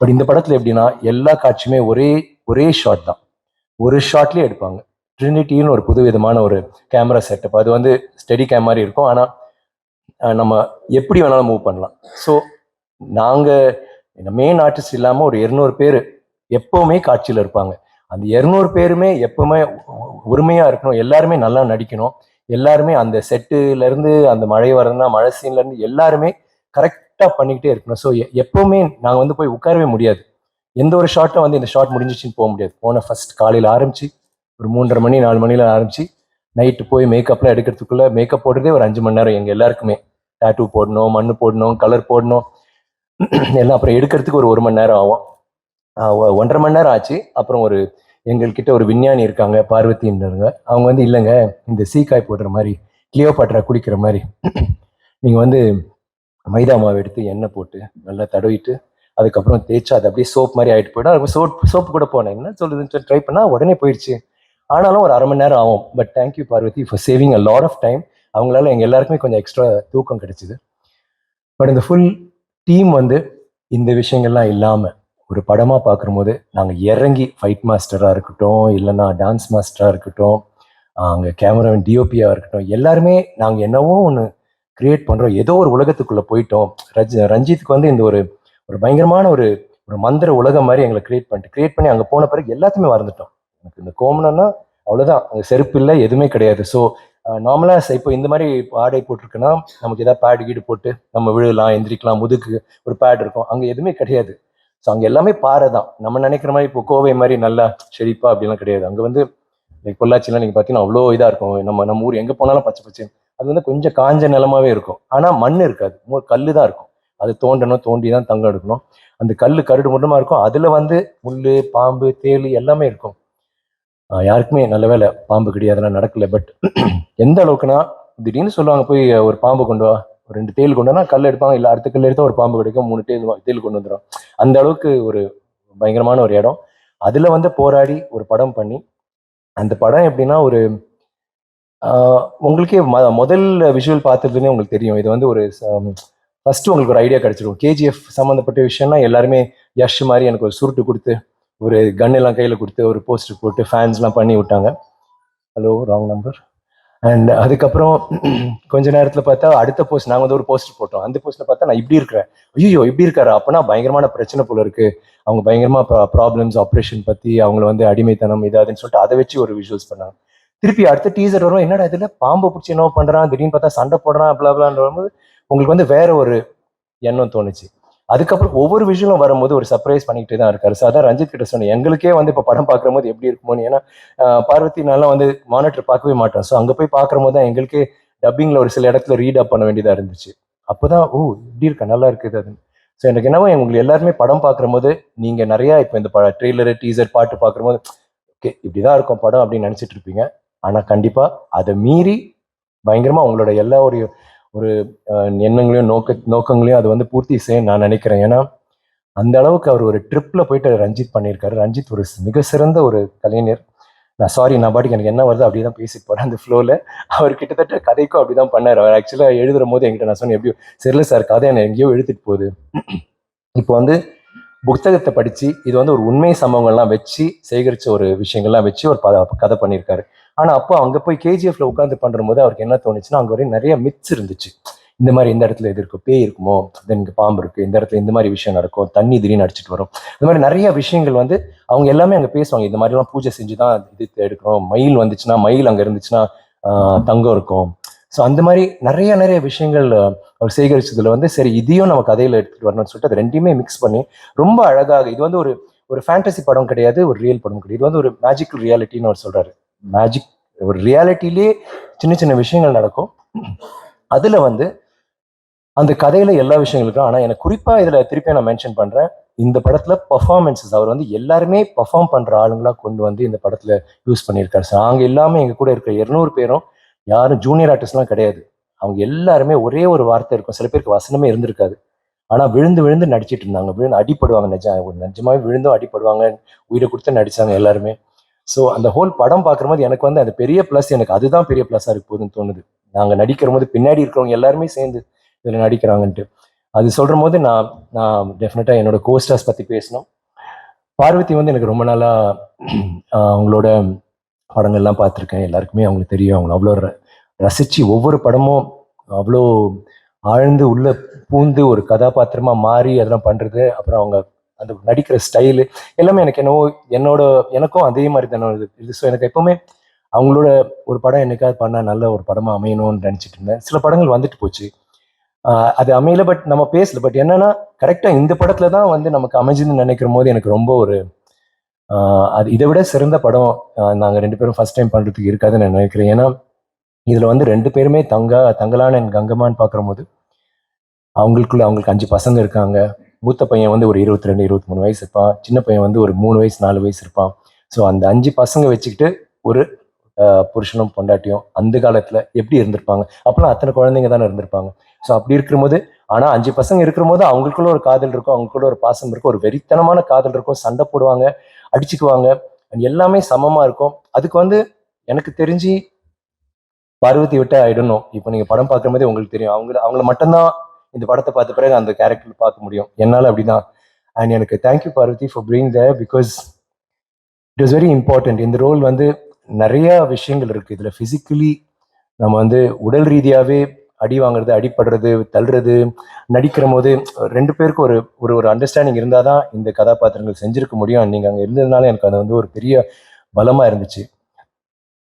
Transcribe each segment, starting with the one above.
But இந்த படத்துல எப்படின்னா எல்லா காட்சியுமே ஒரே ஒரே ஷாட் தான். ஒரு ஷாட்லயே எடுப்பாங்க. ட்ரினிட்டின்னு ஒரு புது விதமான ஒரு கேமரா செட்டப் அது வந்து ஸ்டெடி கேம் மாதிரி இருக்கும். ஆனால் நம்ம எப்படி வேணாலும் மூவ் பண்ணலாம். ஸோ நாங்கள் மெயின் ஆர்டிஸ்ட் இல்லாமல் ஒரு இருநூறு பேர் எப்போவுமே காட்சியில் இருப்பாங்க. அந்த இருநூறு பேருமே எப்பவுமே உரிமையாக இருக்கணும். எல்லாருமே நல்லா நடிக்கணும். எல்லாருமே அந்த செட்டுலேருந்து அந்த மழை வரதுன்னா மழை சீன்லேருந்து எல்லாருமே கரெக்ட் கரெக்டாக பண்ணிக்கிட்டே இருக்கணும். ஸோ எப்போவுமே நாங்கள் வந்து போய் உட்காரவே முடியாது. எந்த ஒரு ஷார்ட்டும் வந்து இந்த ஷார்ட் முடிஞ்சிச்சின்னு போக முடியாது. போன ஃபர்ஸ்ட் காலையில் ஆரம்பிச்சு ஒரு மூன்றரை மணி நாலு மணியில் ஆரம்பிச்சு நைட்டு போய் மேக்கப்லாம் எடுக்கிறதுக்குள்ளே மேக்கப் போடுறதே ஒரு அஞ்சு மணி நேரம். எங்கள் எல்லாருக்குமே டேட்டூ போடணும் மண் போடணும் கலர் போடணும் எல்லாம் அப்புறம் எடுக்கிறதுக்கு ஒரு ஒரு மணி நேரம் ஆகும். ஒன்றரை மணி நேரம் ஆச்சு. அப்புறம் ஒரு எங்கள்கிட்ட ஒரு விஞ்ஞானி இருக்காங்க பார்வதின்றவங்க. அவங்க வந்து இல்லைங்க இந்த சீக்காய் போடுற மாதிரி கிளியோபாட்ரா குளிக்கிற மாதிரி நீங்கள் வந்து மைதா மாவு எடுத்து எண்ணெய் போட்டு நல்லா தடவிட்டு அதுக்கப்புறம் தேய்ச்சா அது அப்படியே சோப் மாதிரி ஆகிட்டு போயிடும். அதுக்கு சோப் சோப்பு கூட போனேன் என்ன சொல்லுதுன்னு சொல்லி ட்ரை பண்ணால் உடனே போயிடுச்சு. ஆனாலும் ஒரு அரை மணி நேரம் ஆகும். But thank you Parvathy for saving a lot of time அவங்களால எங்கள் எல்லாருக்குமே கொஞ்சம் எக்ஸ்ட்ரா தூக்கம் கிடைச்சிது. பட் இந்த ஃபுல் டீம் வந்து இந்த விஷயங்கள்லாம் இல்லாமல் ஒரு படமாக பார்க்கும்போது நாங்கள் இறங்கி ஃபைட் மாஸ்டராக இருக்கட்டும் இல்லைன்னா டான்ஸ் மாஸ்டராக இருக்கட்டும் அங்கே கேமராமேன் டிஓபியாக இருக்கட்டும் எல்லாருமே நாங்கள் என்னவோ ஒன்று கிரியேட் பண்ணுறோம் ஏதோ ஒரு உலகத்துக்குள்ளே போயிட்டோம். ரஜ் ரஞ்சித்துக்கு வந்து இந்த ஒரு ஒரு பயங்கரமான ஒரு ஒரு மந்திர உலகம் மாதிரி எங்களை கிரியேட் பண்ணிட்டு கிரியேட் பண்ணி அங்கே போன பிறகு எல்லாத்தையுமே மறந்துட்டோம். எனக்கு இந்த கோமனம்னா அவ்வளோதான் அங்கே செருப்பு இல்லை எதுவுமே கிடையாது. ஸோ நார்மலாக இப்போ இந்த மாதிரி ஆடை போட்டிருக்குன்னா நமக்கு ஏதாவது பேட் கீடு போட்டு நம்ம விழுலாம் எந்திரிக்கலாம் முதுக்கு ஒரு பேட் இருக்கும். அங்கே எதுவுமே கிடையாது. ஸோ அங்கே எல்லாமே பாறை தான். நம்ம நினைக்கிற மாதிரி இப்போ கோவை மாதிரி நல்லா செழிப்பா அப்படிலாம் கிடையாது. அங்கே வந்து லைக் பொள்ளாச்சிலாம் நீங்கள் பார்த்தீங்கன்னா அவ்வளோ இதாக இருக்கும். நம்ம நம்ம ஊர் எங்கே போனாலும் பச்சை பச்சை அது வந்து கொஞ்சம் காஞ்ச நிலமாவே இருக்கும். ஆனால் மண் இருக்காது. கல் தான் இருக்கும். அது தோண்டணும் தோண்டி தான் தங்கம் எடுக்கணும். அந்த கல் கருடு மட்டுமா இருக்கும். அதில் வந்து முள் பாம்பு தேள் எல்லாமே இருக்கும். யாருக்குமே நல்ல வேலை பாம்பு கிடையாது அதெல்லாம் நடக்கல. பட் எந்த அளவுக்குன்னா திடீர்னு சொல்லுவாங்க போய் ஒரு பாம்பு கொண்டு வா. ஒரு ரெண்டு தேள் கொண்டு வந்தா கல் எடுப்பாங்க. இல்லை அடுத்த கல் எடுத்தால் ஒரு பாம்பு கிடைக்கும். மூணு தேள் தேள் கொண்டு வந்துடும் அந்த அளவுக்கு ஒரு பயங்கரமான ஒரு இடம். அதில் வந்து போராடி ஒரு படம் பண்ணி அந்த படம் எப்படின்னா ஒரு உங்களுக்கே ம- முதல் விஷுவல் பார்த்ததுலேயே உங்களுக்கு தெரியும். இது வந்து ஒரு ஃபர்ஸ்ட் உங்களுக்கு ஒரு ஐடியா கிடைச்சிடும். கேஜிஎஃப் சம்மந்தப்பட்ட விஷயம்னா எல்லாருமே யஷ் மாதிரி எனக்கு ஒரு சுருட்டு கொடுத்து ஒரு கன் எல்லாம் கையில் கொடுத்து ஒரு போஸ்டர் போட்டு ஃபேன்ஸ்லாம் பண்ணி விட்டாங்க. ஹலோ ராங் நம்பர் அண்ட் அதுக்கப்புறம் கொஞ்ச நேரத்தில் பார்த்தா அடுத்த போஸ்ட் நாங்கள் வந்து ஒரு போஸ்டர் போட்டோம். அந்த போஸ்ட்டில் பார்த்தா நான் இப்படி இருக்கிறேன். ஐயோ இப்படி இருக்காரு? அப்போனா பயங்கரமான பிரச்சனை போல இருக்கு. அவங்க பயங்கரமாக ப்ராப்ளம்ஸ் ஆப்ரேஷன் பற்றி அவங்கள வந்து அடிமைத்தனம் இதாதுன்னு சொல்லிட்டு அதை வச்சு ஒரு விஷுவல்ஸ் பண்ணாங்க. திருப்பி அடுத்த டீசர் வரும் என்னடா இதுல பாம்பு பிடிச்சி என்ன பண்றான். திடீர்னு பார்த்தா சண்டை போடுறான் அப்படிலான்னு வரும்போது உங்களுக்கு வந்து வேற ஒரு எண்ணம் தோணுச்சு. அதுக்கப்புறம் ஒவ்வொரு விஷயமும் வரும்போது ஒரு சர்ப்ரைஸ் பண்ணிக்கிட்டே தான் இருக்காரு. ஸோ அதான் ரஞ்சித் கிட்ட சொன்னேன் எங்களுக்கே வந்து இப்போ படம் பார்க்குற போது எப்படி இருக்குமோன்னு? ஏன்னா பார்வதி நல்லா வந்து மானிட்டர் பார்க்கவே மாட்டோம் ஸோ அங்கே போய் பார்க்குற போது தான் எங்களுக்கே டப்பிங்கில் ஒரு சில இடத்துல ரீட் அப் பண்ண வேண்டியதாக இருந்துச்சு. அப்போ தான் ஓ இப்படி இருக்கா? நல்லா இருக்குது அது ஸோ எனக்கு என்னவோ உங்களுக்கு எல்லாருமே படம் பார்க்குற போது நீங்கள் நிறையா இப்போ இந்த ப ட்ரெய்லரு டீசர் பாட்டு பார்க்குற போது ஓகே இப்படிதான் இருக்கும் படம் அப்படின்னு நினச்சிட்டு இருப்பீங்க. ஆனால் கண்டிப்பாக அதை மீறி பயங்கரமாக உங்களோட எல்லா ஒரு ஒரு எண்ணங்களையும் நோக்க நோக்கங்களையும் அது வந்து பூர்த்தி செய்ய நான் நினைக்கிறேன். ஏன்னா அந்த அளவுக்கு அவர் ஒரு ட்ரிப்பில் போயிட்டு ரஞ்சித் பண்ணியிருக்காரு. ரஞ்சித் ஒரு மிக சிறந்த ஒரு கலைஞர். நான் சாரி நான் பாட்டுக்கு எனக்கு என்ன வருது அப்படியே தான் பேசிட்டு போகிறேன் அந்த ஃப்ளோவில் அவர் கிட்டத்தட்ட கதைக்கும் அப்படி தான் பண்ணார். அவர் ஆக்சுவலாக எழுதுகிற போது என்கிட்ட நான் சொன்னேன் எப்படியோ சரில சார் கதை என்ன எங்கேயோ எழுதிட்டு போகுது. இப்போ வந்து புத்தகத்தை படித்து இது வந்து ஒரு உண்மை சம்பவங்கள்லாம் வச்சு சேகரித்த ஒரு விஷயங்கள்லாம் வச்சு ஒரு பத கதை பண்ணியிருக்காரு. ஆனால் அப்போ அங்கே போய் கேஜிஎஃப்ல உட்காந்து பண்ணும்போது அவருக்கு என்ன தோணுச்சுன்னா அங்கே வரையும் நிறைய மித்ஸ் இருந்துச்சு. இந்த மாதிரி இந்த இடத்துல இது இருக்கும் பேய் இருக்குமோ தென் இங்கே பாம்பு இருக்குது இந்த இடத்துல இந்த மாதிரி விஷயம் நடக்கும் தண்ணி திடீர்னு அடிச்சிட்டு வரும். இந்த மாதிரி நிறைய விஷயங்கள் வந்து அவங்க எல்லாமே அங்கே பேசுவாங்க. இந்த மாதிரிலாம் பூஜை செஞ்சு தான் இது எடுக்கணும் மயில் வந்துச்சுன்னா மயில் அங்கே இருந்துச்சுன்னா தங்கம் இருக்கும். ஸோ அந்த மாதிரி நிறைய நிறைய விஷயங்கள் அவர் சேகரிச்சதுல வந்து சரி இதையும் நம்ம கதையில எடுத்துட்டு வரணும்னு சொல்லிட்டு அது ரெண்டையுமே மிக்ஸ் பண்ணி ரொம்ப அழகாக இது வந்து ஒரு ஒரு ஃபேண்டசி படம் கிடையாது ஒரு ரியல் படம் கிடையாது. இது வந்து ஒரு மேஜிக்கல் ரியாலிட்டின்னு அவர் சொல்றாரு. மேஜிக் ஒரு ரியாலிட்டிலே சின்ன சின்ன விஷயங்கள் நடக்கும். அதில் வந்து அந்த கதையில எல்லா விஷயங்களுக்கும் ஆனால் எனக்கு குறிப்பாக இதில் திருப்பி நான் மென்ஷன் பண்ணுறேன் இந்த படத்தில் பர்ஃபார்மன்ஸஸ் அவர் வந்து எல்லாருமே பர்ஃபார்ம் பண்ணுற ஆளுங்களாக கொண்டு வந்து இந்த படத்தில் யூஸ் பண்ணியிருக்காரு. சார் நாங்க எல்லாமே எங்கள் கூட இருக்கிற இரநூறு பேரும் யாரும் ஜூனியர் ஆர்டிஸ்ட்லாம் கிடையாது. அவங்க எல்லாருமே ஒரே ஒரு வார்த்தை இருக்கும். சில பேருக்கு வசனமே இருந்திருக்காது. ஆனால் விழுந்து விழுந்து நடிச்சிட்டு இருந்தாங்க. விழுந்து அடிப்படுவாங்க நிஜம் ஒரு நிஜமாவே விழுந்தும் அடிப்படுவாங்க உயிரை கொடுத்து நடித்தாங்க எல்லாருமே. ஸோ அந்த ஹோல் படம் பார்க்கும்போது எனக்கு வந்து அந்த பெரிய ப்ளஸ் எனக்கு அதுதான் பெரிய ப்ளஸ்ஸாக இருக்கு போதுன்னு தோணுது. நாங்கள் நடிக்கிற போது பின்னாடி இருக்கிறவங்க எல்லாருமே சேர்ந்து இதில் நடிக்கிறாங்கன்ட்டு. அது சொல்கிற போது நான் நான் டெஃபினட்டாக என்னோட கோஸ்டர்ஸ் பற்றி பேசணும். பார்வதி வந்து எனக்கு ரொம்ப நாளாக அவங்களோட படங்கள்லாம் பார்த்துருக்கேன். எல்லாருக்குமே அவங்களுக்கு தெரியும். அவங்க அவ்வளோ ர- ஒவ்வொரு படமும் அவ்வளோ ஆழ்ந்து உள்ள பூந்து ஒரு கதாபாத்திரமா மாறி அதெல்லாம் பண்றது. அப்புறம் அவங்க அந்த நடிக்கிற ஸ்டைலு எல்லாமே எனக்கு என்னவோ என்னோட எனக்கும் அதே மாதிரி தானே இது இது. ஸோ எனக்கு எப்பவுமே அவங்களோட ஒரு படம் என்னைக்காவது பண்ணால் நல்ல ஒரு படமாக அமையணும்னு நினச்சிட்டு இருந்தேன். சில படங்கள் வந்துட்டு போச்சு. அது அமையல பட் நம்ம பேசல. பட் என்னன்னா கரெக்டாக இந்த படத்துல தான் வந்து நமக்கு அமைஞ்சுன்னு நினைக்கிற போது எனக்கு ரொம்ப ஒரு அது இதை விட சிறந்த படம் நாங்கள் ரெண்டு பேரும் ஃபர்ஸ்ட் டைம் பண்ணுறதுக்கு இருக்காதுன்னு நான் நினைக்கிறேன். ஏன்னா இதில் வந்து ரெண்டு பேருமே தங்கா தங்கலான என் கங்கமான்னு பார்க்குற போது அவங்களுக்குள்ள அவங்களுக்கு அஞ்சு பசங்க இருக்காங்க. மூத்த பையன் வந்து ஒரு இருபத்தி ரெண்டு இருபத்தி மூணு வயசு இருப்பான் சின்ன பையன் வந்து ஒரு மூணு வயசு நாலு வயசு இருப்பான் ஸோ அந்த அஞ்சு பசங்க வச்சுக்கிட்டு ஒரு புருஷனும் பொண்டாட்டியும் அந்த காலத்தில் எப்படி இருந்திருப்பாங்க? அப்போலாம் அத்தனை குழந்தைங்க தானே இருந்திருப்பாங்க. ஸோ அப்படி இருக்கும்போது ஆனால் அஞ்சு பசங்க இருக்கிற போது அவங்களுக்குள்ள ஒரு காதல் இருக்கும் அவங்களுக்குள்ள ஒரு பாசம் இருக்கும் ஒரு வெறித்தனமான காதல் இருக்கும் சண்டை போடுவாங்க அடிச்சுக்குவாங்க எல்லாமே சமமாக இருக்கும். அதுக்கு வந்து எனக்கு தெரிஞ்சு பார்வதி விட்டு ஆயிடணும். இப்போ நீங்கள் படம் பார்க்குற போதே உங்களுக்கு தெரியும். அவங்க அவங்கள மட்டும்தான் இந்த படத்தை பார்த்த பிறகு அந்த கேரக்டர் பார்க்க முடியும். என்னால் அப்படிதான். அண்ட் எனக்கு thank you Parvathy for bring the because it is very important இந்த ரோல் வந்து நிறைய விஷயங்கள் இருக்கு. இதில் ஃபிசிக்கலி நம்ம வந்து உடல் ரீதியாகவே அடி வாங்குறது அடிப்படுறது தள்ளுறது நடிக்கிற போது ரெண்டு பேருக்கு ஒரு ஒரு ஒரு அண்டர்ஸ்டாண்டிங் இருந்தால் தான் இந்த கதாபாத்திரங்கள் செஞ்சிருக்க முடியும். நீங்கள் அங்கே இருந்ததுனால எனக்கு அது வந்து ஒரு பெரிய பலமாக இருந்துச்சு.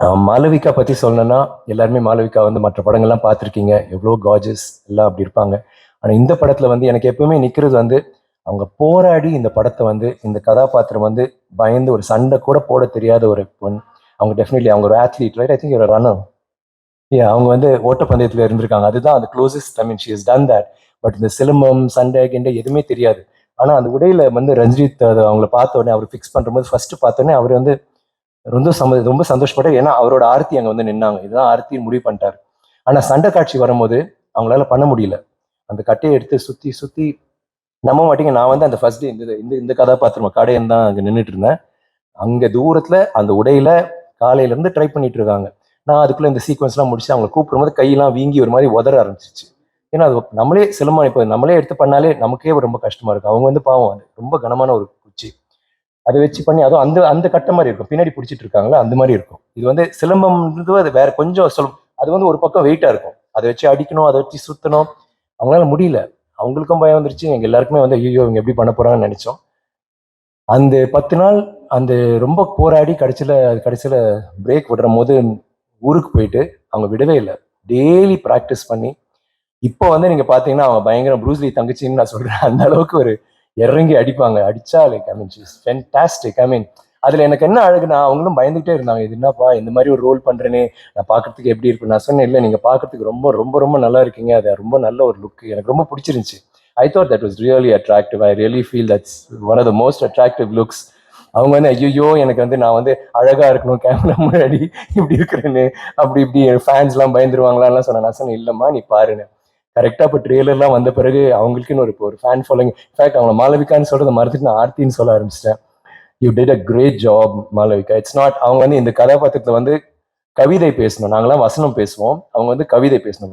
மாலவிகா மாளவிகா பற்றி சொல்லணும்னா எல்லாருமே மாளவிகா வந்து மற்ற படங்கள்லாம் பார்த்துருக்கீங்க. எவ்வளோ காஜஸ் எல்லாம் அப்படி இருப்பாங்க. ஆனால் இந்த படத்தில் வந்து எனக்கு எப்பவுமே நிற்கிறது வந்து அவங்க போராடி இந்த படத்தை வந்து இந்த கதாபாத்திரம் வந்து பயந்து ஒரு சண்டை கூட போட தெரியாத ஒரு பொண் அவங்க டெஃபினெட்லி அவங்க ஒரு ஆத்லீட் ரைட் ஐ திங்க் ஒரு ரன்னர் ஏ அவங்க வந்து ஓட்டப்பந்தயத்தில் இருந்திருக்காங்க. அதுதான் அந்த closest I mean she is done that but இந்த சிலம்பம் சண்டை கிண்டை எதுவுமே தெரியாது. ஆனால் அந்த உடையில வந்து ரஞ்சித் அது அவங்கள பார்த்த உடனே அவர் ஃபிக்ஸ் பண்ணும்போது ஃபர்ஸ்ட் பார்த்தோன்னே அவர் வந்து ரொம்ப சம ரொம்ப சந்தோஷப்பட்டார் ஏன்னா அவரோட ஆர்த்தி அங்கே வந்து நின்னாங்க. இதுதான் ஆர்த்தி முடிவு பண்ணிட்டார். ஆனால் சண்டை காட்சி வரும்போது அவங்களால பண்ண முடியல. அந்த கட்டையை எடுத்து சுற்றி சுற்றி நம்ப மாட்டீங்க. நான் வந்து அந்த ஃபர்ஸ்ட் டே இந்த இந்த இந்த கதாபாத்திரம் கடையன் தான் அங்கே நின்றுட்டு இருந்தேன். அங்கே தூரத்தில் அந்த உடையில காலையிலேருந்து ட்ரை பண்ணிட்டு இருக்காங்க. நான் அதுக்குள்ளே இந்த சீக்வன்ஸ்லாம் முடிச்சு அவங்களை கூப்பிடும்போது கையெல்லாம் வீங்கி ஒரு மாதிரி உதற ஆரம்பிச்சிச்சு ஏன்னா அது நம்மளே சிலம்பம் இப்போ நம்மளே எடுத்து பண்ணாலே நமக்கே ரொம்ப கஷ்டமா இருக்கும் அவங்க வந்து பாவம் அது ரொம்ப கனமான ஒரு அதை வச்சு பண்ணி அதுவும் அந்த அந்த கட்ட மாதிரி இருக்கும். பின்னாடி பிடிச்சிட்டு இருக்காங்களா அந்த மாதிரி இருக்கும். இது வந்து சிலம்பம்ன்றது அது வேற கொஞ்சம் சொல் அது வந்து ஒரு பக்கம் வெயிட்டா இருக்கும். அதை வச்சு அடிக்கணும் அதை வச்சு சுத்தணும். அவங்களால முடியல. அவங்களுக்கும் பயம் வந்துருச்சு. எங்க எல்லாருக்குமே வந்து ஐயோ இவங்க எப்படி பண்ண போறாங்கன்னு நினைச்சோம். அந்த பத்து நாள் அந்த ரொம்ப போராடி கடைசியில கடைசியில பிரேக் விடுற போது ஊருக்கு போயிட்டு அவங்க விடவே இல்லை. டெய்லி ப்ராக்டிஸ் பண்ணி இப்போ வந்து நீங்க பாத்தீங்கன்னா அவங்க பயங்கர ப்ரூஸ்லி தங்கச்சின்னு நான் சொல்றேன். அந்த அளவுக்கு ஒரு இறங்கி அடிப்பாங்க. அடிச்சா like I mean fantastic I மீன் அதுல எனக்கு என்ன அழகுனா அவங்களும் பயந்துகிட்டே இருந்தாங்க. இது என்னப்பா இந்த மாதிரி ஒரு ரோல் பண்றேனே நான் பார்க்குறதுக்கு எப்படி இருக்கு? நான் சொன்னேன் இல்லை நீங்க பார்க்கறதுக்கு ரொம்ப ரொம்ப ரொம்ப நல்லா இருக்கீங்க. அது ரொம்ப நல்ல ஒரு லுக் எனக்கு ரொம்ப பிடிச்சிருந்துச்சு. I thought that was really attractive I really feel that's one of the most attractive looks அவங்க வந்து ஐயோ எனக்கு வந்து நான் வந்து அழகா இருக்கணும் கேமரா முன்னாடி இப்படி இருக்கிறேன்னு அப்படி இப்படி ஃபேன்ஸ்லாம் பயந்துருவாங்களான்லாம் சொன்னேன். நான் சொன்னேன் இல்லைம்மா நீ பாருன்னு. கரெக்டாக இப்போ ட்ரெய்லர்லாம் வந்த பிறகு அவங்களுக்குன்னு ஒரு இப்போ ஒரு ஃபேன் ஃபாலோயிங் இன்ஃபேக்ட் அவங்கள மாலவிகான்னு சொல்கிறத மறந்துட்டு நான் ஆர்த்தின்னு சொல்ல ஆரம்பிச்சிட்டேன். You did a great job Malavika it's not அவங்க வந்து இந்த கதாபாத்திரத்தில் வந்து கவிதை பேசணும். நாங்களாம் வசனம் பேசுவோம். அவங்க வந்து கவிதை பேசணும்.